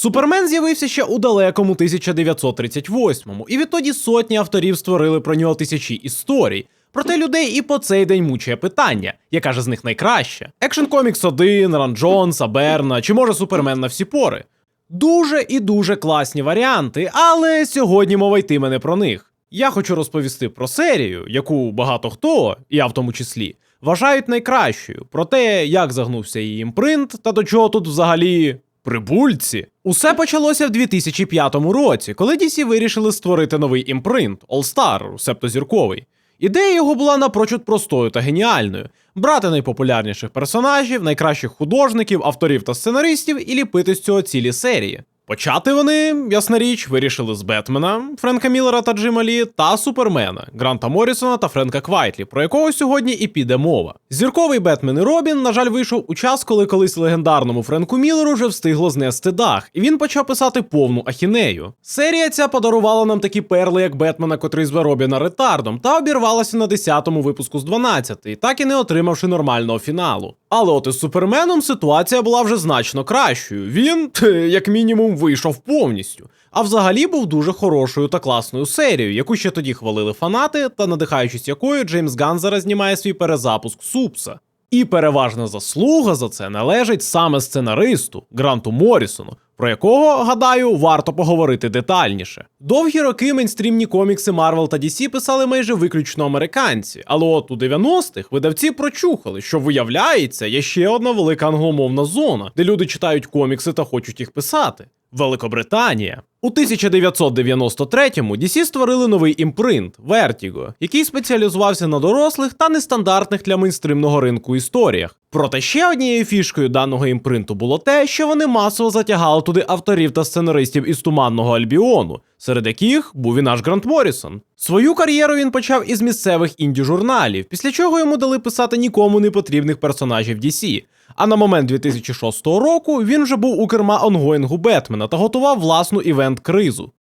Супермен з'явився ще у далекому 1938-му, і відтоді сотні авторів створили про нього тисячі історій. Проте людей і по цей день мучає питання, яка ж з них найкраща? Екшн Комікс 1, Ран Джонса, Берна чи може Супермен на всі пори? Дуже і дуже класні варіанти, але сьогодні мова йтиме не про них. Я хочу розповісти про серію, яку багато хто, я в тому числі, вважають найкращою, про те, як загнувся її імпринт та до чого тут взагалі прибульці. Усе почалося в 2005 році, коли DC вирішили створити новий імпринт All Star, себто зірковий. Ідея його була напрочуд простою та геніальною: брати найпопулярніших персонажів, найкращих художників, авторів та сценаристів і ліпити з цього цілі серії. Почати вони, ясна річ, вирішили з Бетмена, Френка Міллера та Джима Лі, та Супермена, Гранта Моррісона та Френка Квайтлі, про якого сьогодні і піде мова. Зірковий Бетмен і Робін, на жаль, вийшов у час, коли колись легендарному Френку Міллеру вже встигло знести дах, і він почав писати повну ахінею. Серія ця подарувала нам такі перли, як Бетмена, котрий зве Робіна ретардом, та обірвалася на 10-му випуску з 12, так і не отримавши нормального фіналу. Але от із Суперменом ситуація була вже значно кращою. Він, як мінімум, вийшов повністю. А взагалі був дуже хорошою та класною серією, яку ще тоді хвалили фанати, та надихаючись якою Джеймс Ган зараз знімає свій перезапуск Супса. І переважна заслуга за це належить саме сценаристу Гранту Моррісону, про якого, гадаю, варто поговорити детальніше. Довгі роки мейнстрімні комікси Marvel та DC писали майже виключно американці, але от у 90-х видавці прочухали, що виявляється, є ще одна велика англомовна зона, де люди читають комікси та хочуть їх писати. Великобританія. У 1993-му DC створили новий імпринт Vertigo, який спеціалізувався на дорослих та нестандартних для мейнстримного ринку історіях. Проте ще однією фішкою даного імпринту було те, що вони масово затягали туди авторів та сценаристів із туманного Альбіону, серед яких був і наш Грант Моррісон. Свою кар'єру він почав із місцевих інді-журналів, після чого йому дали писати нікому не потрібних персонажів DC. А на момент 2006 року він вже був у керма онгоїнгу Бетмена та готував власну івент-кризу.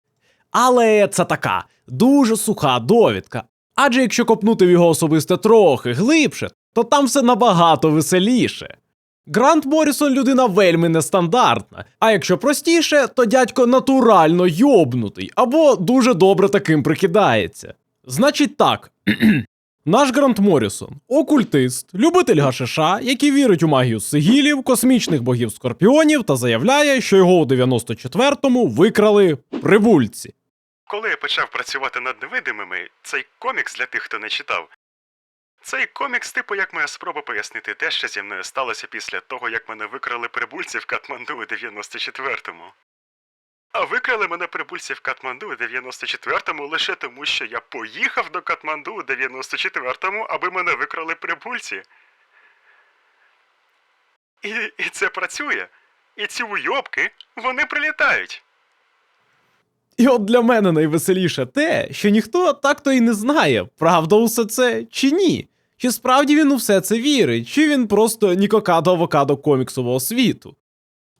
Але це така дуже суха довідка. Адже якщо копнути в його особисте трохи глибше, то там все набагато веселіше. Грант Моррісон людина вельми нестандартна, а якщо простіше, то дядько натурально йобнутий або дуже добре таким прикидається. Значить так. Наш Грант Моррісон окультист, любитель гашиша, який вірить у магію сигілів, космічних богів скорпіонів та заявляє, що його у 94-му викрали прибульці. Коли я почав працювати над невидимими, цей комікс для тих, хто не читав. Цей комікс, типу, як моя спроба пояснити те, що зі мною сталося після того, як мене викрали прибульці в Катманду у 94-му. А викрали мене прибульці в Катманду у 94-му лише тому, що я поїхав до Катманду у 94-му, аби мене викрали прибульці. І, і це працює. І ці уйобки, вони прилітають. І от для мене найвеселіше те, що ніхто так то й не знає, правда усе це чи ні. Чи справді він у все це вірить, чи він просто нікокадо авокадо коміксового світу.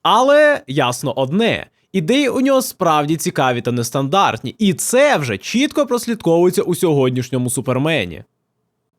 Але ясно одне: ідеї у нього справді цікаві та нестандартні, і це вже чітко прослідковується у сьогоднішньому супермені.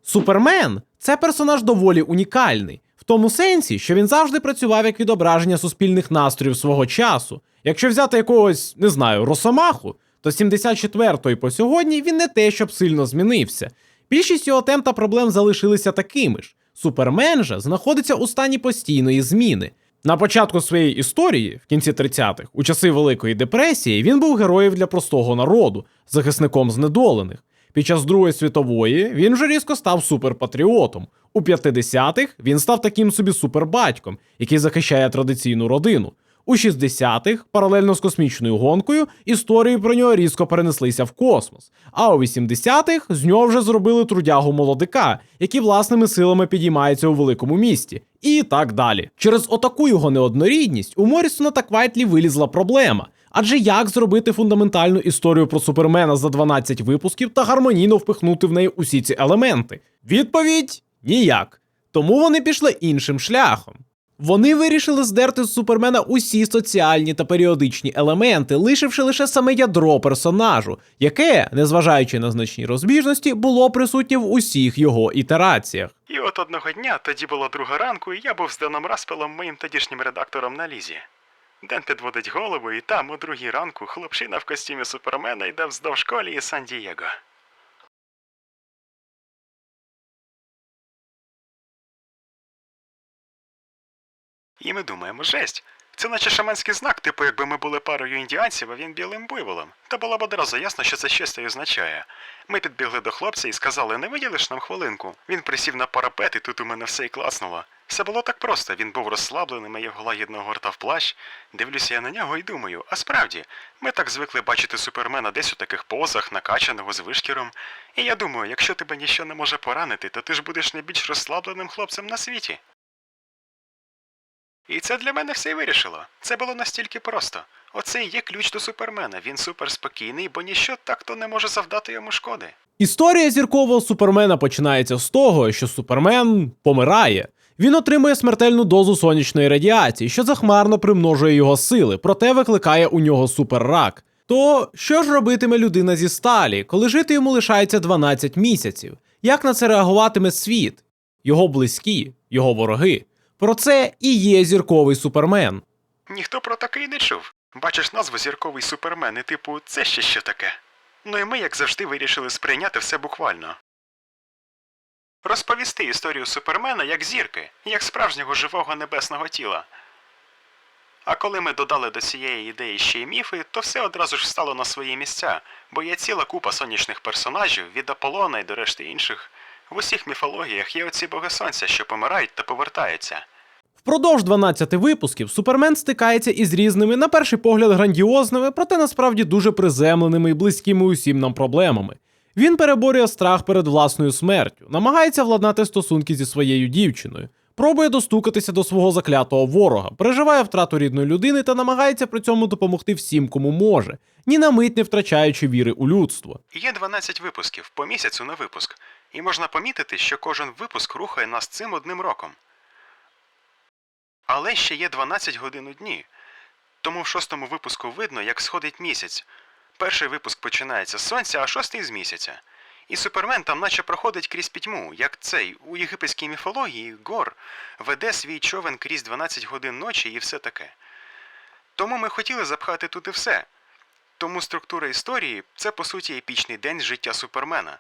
Супермен це персонаж доволі унікальний, в тому сенсі, що він завжди працював як відображення суспільних настроїв свого часу. Якщо взяти якогось, не знаю, Росомаху, то з 74-ї по сьогодні він не те, щоб сильно змінився. Більшість його тем та проблем залишилися такими ж. Супермен же знаходиться у стані постійної зміни. На початку своєї історії, в кінці 30-х, у часи Великої депресії, він був героєм для простого народу, захисником знедолених. Під час Другої світової він вже різко став суперпатріотом. У 50-х він став таким собі супербатьком, який захищає традиційну родину. У 60-х, паралельно з космічною гонкою, історії про нього різко перенеслися в космос. А у 80-х з нього вже зробили трудягу молодика, який власними силами підіймається у великому місті. І так далі. Через отаку його неоднорідність у Моррісона та Квайтлі вилізла проблема. Адже як зробити фундаментальну історію про супермена за 12 випусків та гармонійно впихнути в неї усі ці елементи? Відповідь ніяк. Тому вони пішли іншим шляхом. Вони вирішили здерти з супермена усі соціальні та періодичні елементи, лишивши лише саме ядро персонажу, яке, незважаючи на значні розбіжності, було присутнє в усіх його ітераціях. І от одного дня, тоді була друга ранку, і я був з Деном Распелом, моїм тодішнім редактором на лізі. Ден підводить голову, і там, о другій ранку, хлопчина в костюмі супермена йде вздовж колії Сан-Дієго. І ми думаємо, жесть. Це наче шаманський знак, типу, якби ми були парою індіанців, а він білим буйволом. Та було б одразу ясно, що це щось й означає. Ми підбігли до хлопця і сказали, не виділиш нам хвилинку. Він присів на парапет, і тут у мене все і класнуло. Все було так просто. Він був розслаблений, моя його лагідно гортав плащ. Дивлюся я на нього і думаю, а справді, ми так звикли бачити супермена десь у таких позах, накачаного з вишкіром. І я думаю, якщо тебе ніщо не може поранити, то ти ж будеш найбільш розслабленим хлопцем на світі. І це для мене все й вирішило. Це було настільки просто. Оце і є ключ до супермена. Він суперспокійний, бо ніщо так то не може завдати йому шкоди. Історія зіркового супермена починається з того, що супермен помирає. Він отримує смертельну дозу сонячної радіації, що захмарно примножує його сили, проте викликає у нього суперрак. То що ж робитиме людина зі сталі, коли жити йому лишається 12 місяців? Як на це реагуватиме світ? Його близькі, його вороги. Про це і є зірковий супермен. Ніхто про таке й не чув. Бачиш назву зірковий супермен, і типу, це ще що таке. Ну і ми, як завжди, вирішили сприйняти все буквально. Розповісти історію супермена як зірки, як справжнього живого небесного тіла. А коли ми додали до цієї ідеї ще й міфи, то все одразу ж стало на свої місця, бо є ціла купа сонячних персонажів від Аполлона і до решти інших. В усіх міфологіях є оці боги сонця, що помирають та повертаються. Впродовж 12 випусків Супермен стикається із різними, на перший погляд, грандіозними, проте насправді дуже приземленими і близькими усім нам проблемами. Він переборює страх перед власною смертю, намагається владнати стосунки зі своєю дівчиною, пробує достукатися до свого заклятого ворога, переживає втрату рідної людини та намагається при цьому допомогти всім, кому може, ні на мить не втрачаючи віри у людство. Є 12 випусків по місяцю на випуск, і можна помітити, що кожен випуск рухає нас цим одним роком. Але ще є 12 годин у дні. Тому в шостому випуску видно, як сходить місяць. Перший випуск починається з сонця, а шостий з місяця. І супермен там наче проходить крізь пітьму, як цей у єгипетській міфології Гор веде свій човен крізь 12 годин ночі і все таке. Тому ми хотіли запхати туди все. Тому структура історії це по суті епічний день життя супермена.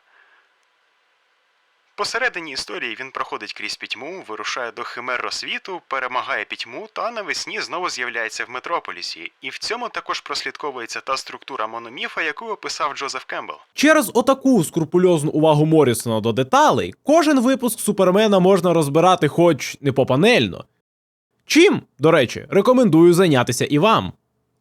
Посередині історії він проходить крізь пітьму, вирушає до химер розсвіту, перемагає пітьму та навесні знову з'являється в метрополісі. І в цьому також прослідковується та структура мономіфа, яку описав Джозеф Кембл. Через отаку скрупульозну увагу Морісона до деталей, кожен випуск Супермена можна розбирати хоч не попанельно. Чим, до речі, рекомендую зайнятися і вам.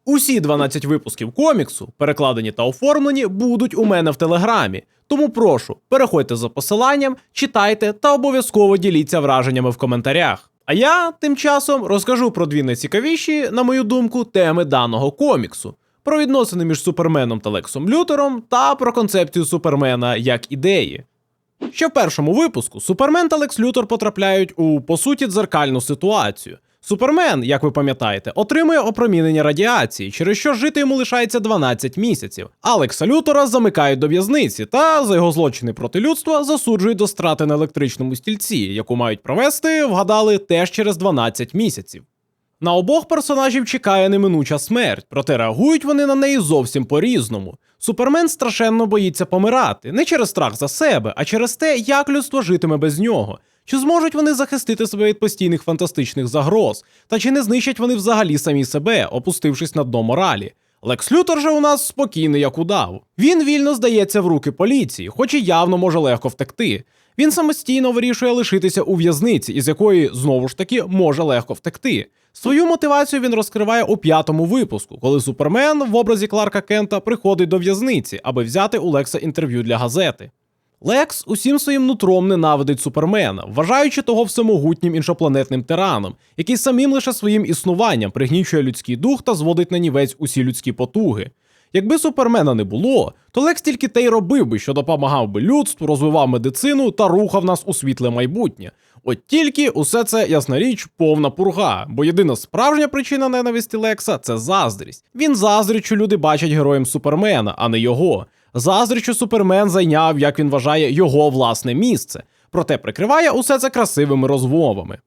Усі 12 випусків коміксу, перекладені та оформлені, будуть у мене в телеграмі. Тому прошу, переходьте за посиланням, читайте та обов'язково діліться враженнями в коментарях. А я тим часом розкажу про дві найцікавіші, на мою думку, теми даного коміксу: про відносини між Суперменом та Лексом Лютером та про концепцію Супермена як ідеї. Ще в першому випуску Супермен та Лекс Лютер потрапляють у по суті дзеркальну ситуацію. Супермен, як ви пам'ятаєте, отримує опромінення радіації, через що жити йому лишається 12 місяців. Алекса Лютера замикають до в'язниці та за його злочини проти людства засуджують до страти на електричному стільці, яку мають провести, вгадали, теж через 12 місяців. На обох персонажів чекає неминуча смерть, проте реагують вони на неї зовсім по-різному. Супермен страшенно боїться помирати не через страх за себе, а через те, як людство житиме без нього. Чи зможуть вони захистити себе від постійних фантастичних загроз? Та чи не знищать вони взагалі самі себе, опустившись на дно моралі? Лекс Лютер же у нас спокійний, як удав. Він вільно здається в руки поліції, хоч і явно може легко втекти. Він самостійно вирішує лишитися у в'язниці, із якої знову ж таки може легко втекти. Свою мотивацію він розкриває у п'ятому випуску, коли Супермен в образі Кларка Кента приходить до в'язниці, аби взяти у Лекса інтерв'ю для газети. Лекс усім своїм нутром ненавидить Супермена, вважаючи того всемогутнім іншопланетним тираном, який самим лише своїм існуванням пригнічує людський дух та зводить на нівець усі людські потуги. Якби супермена не було, то Лекс тільки те й робив би, що допомагав би людству, розвивав медицину та рухав нас у світле майбутнє. От тільки усе це, ясна річ, повна пурга, бо єдина справжня причина ненависті Лекса це заздрість. Він заздрить, що люди бачать героєм Супермена, а не його. Заздрить, що Супермен зайняв, як він вважає, його власне місце, проте прикриває усе це красивими розмовами.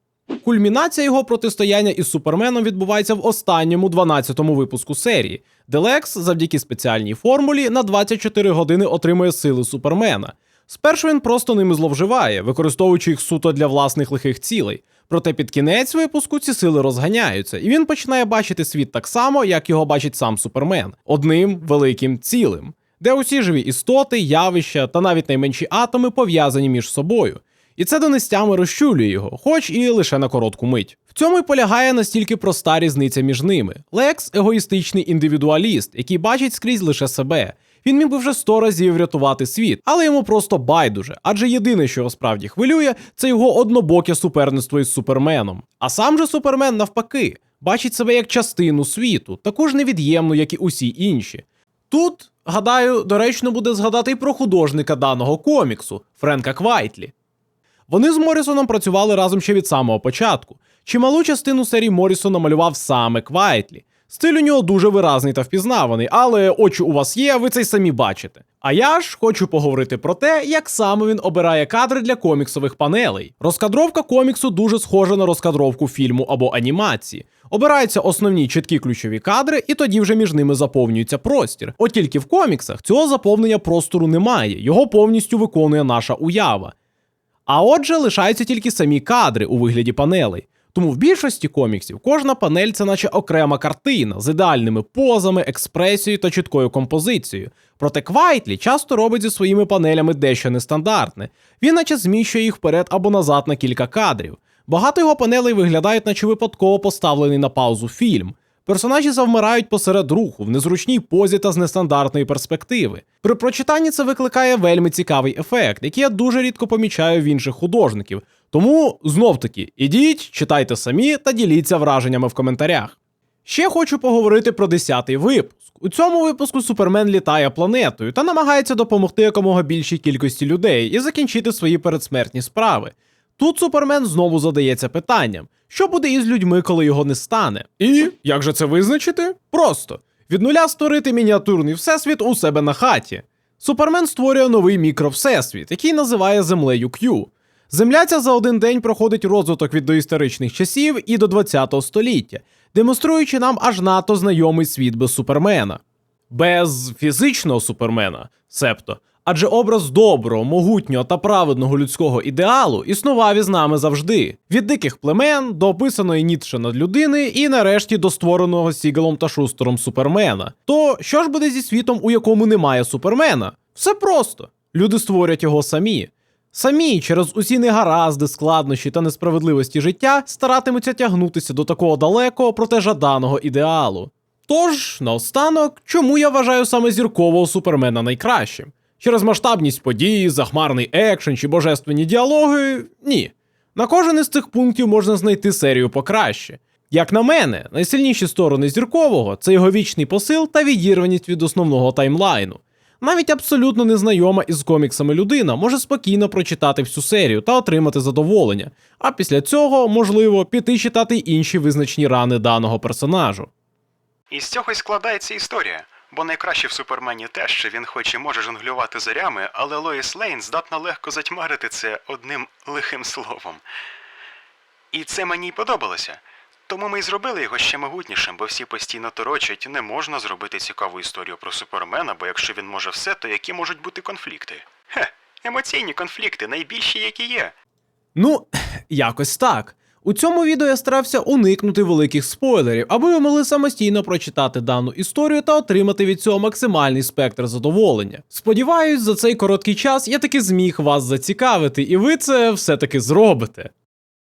Кульмінація його протистояння із Суперменом відбувається в останньому 12-му випуску серії, де Лекс завдяки спеціальній формулі на 24 години отримує сили Супермена. Спершу він просто ними зловживає, використовуючи їх суто для власних лихих цілей. Проте під кінець випуску ці сили розганяються, і він починає бачити світ так само, як його бачить сам Супермен, одним великим цілим, де усі живі істоти, явища та навіть найменші атоми пов'язані між собою. І це донестями розчулює його, хоч і лише на коротку мить. В цьому й полягає настільки проста різниця між ними. Лекс егоїстичний індивідуаліст, який бачить скрізь лише себе. Він міг би вже сто разів врятувати світ, але йому просто байдуже, адже єдине, що його справді хвилює, це його однобоке суперництво із суперменом. А сам же супермен, навпаки, бачить себе як частину світу, таку ж невід'ємну, як і усі інші. Тут, гадаю, доречно буде згадати й про художника даного коміксу Френка Квайтлі. Вони з Морісоном працювали разом ще від самого початку. Чималу частину серії Морісон намалював саме Квайтлі. Стиль у нього дуже виразний та впізнаваний, але очі у вас є, ви це й самі бачите. А я ж хочу поговорити про те, як саме він обирає кадри для коміксових панелей. Розкадровка коміксу дуже схожа на розкадровку фільму або анімації. Обираються основні чіткі ключові кадри, і тоді вже між ними заповнюється простір. От тільки в коміксах цього заповнення простору немає, його повністю виконує наша уява. А отже, лишаються тільки самі кадри у вигляді панелей. Тому в більшості коміксів кожна панель це наче окрема картина з ідеальними позами, експресією та чіткою композицією. Проте Квайтлі часто робить зі своїми панелями дещо нестандартне. Він наче зміщує їх вперед або назад на кілька кадрів. Багато його панелей виглядають, наче випадково поставлений на паузу фільм. Персонажі завмирають посеред руху в незручній позі та з нестандартної перспективи. При прочитанні це викликає вельми цікавий ефект, який я дуже рідко помічаю в інших художників. Тому знов таки ідіть, читайте самі та діліться враженнями в коментарях. Ще хочу поговорити про 10-й випуск. У цьому випуску Супермен літає планетою та намагається допомогти якомога більшій кількості людей і закінчити свої передсмертні справи. Тут Супермен знову задається питанням: що буде із людьми, коли його не стане? І як же це визначити? Просто від нуля створити мініатюрний всесвіт у себе на хаті. Супермен створює новий мікровсесвіт, який називає Землею Q. Земля ця за один день проходить розвиток від доісторичних часів і до 20 століття, демонструючи нам аж надто знайомий світ без супермена. Без фізичного супермена, себто. Адже образ доброго, могутнього та праведного людського ідеалу існував із нами завжди: від диких племен до описаної Ніцше над людини, і нарешті до створеного Сігалом та Шустером супермена. То що ж буде зі світом, у якому немає супермена? Все просто. Люди створять його самі. Самі через усі негаразди, складнощі та несправедливості життя старатимуться тягнутися до такого далекого, проте жаданого ідеалу. Тож, наостанок, чому я вважаю саме зіркового супермена найкращим? Через масштабність подій, захмарний екшен чи божественні діалоги? Ні. На кожен із цих пунктів можна знайти серію покраще. Як на мене, найсильніші сторони зіркового це його вічний посил та відірваність від основного таймлайну. Навіть абсолютно незнайома із коміксами людина може спокійно прочитати всю серію та отримати задоволення, а після цього, можливо, піти читати інші визначні рани даного персонажу. І з цього й складається історія. Бо найкраще в Супермені те, що він хоч і може жонглювати зорями, але Лоїс Лейн здатна легко затьмарити це одним лихим словом. І це мені й подобалося. Тому ми й зробили його ще могутнішим, бо всі постійно торочать, не можна зробити цікаву історію про Супермена, бо якщо він може все, то які можуть бути конфлікти? Хе, емоційні конфлікти, найбільші, які є. Ну, якось так. У цьому відео я старався уникнути великих спойлерів, аби ви могли самостійно прочитати дану історію та отримати від цього максимальний спектр задоволення. Сподіваюсь, за цей короткий час я таки зміг вас зацікавити, і ви це все-таки зробите.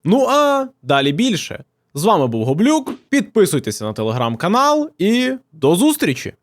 Ну а далі більше. З вами був Гоблюк. Підписуйтеся на телеграм-канал і до зустрічі!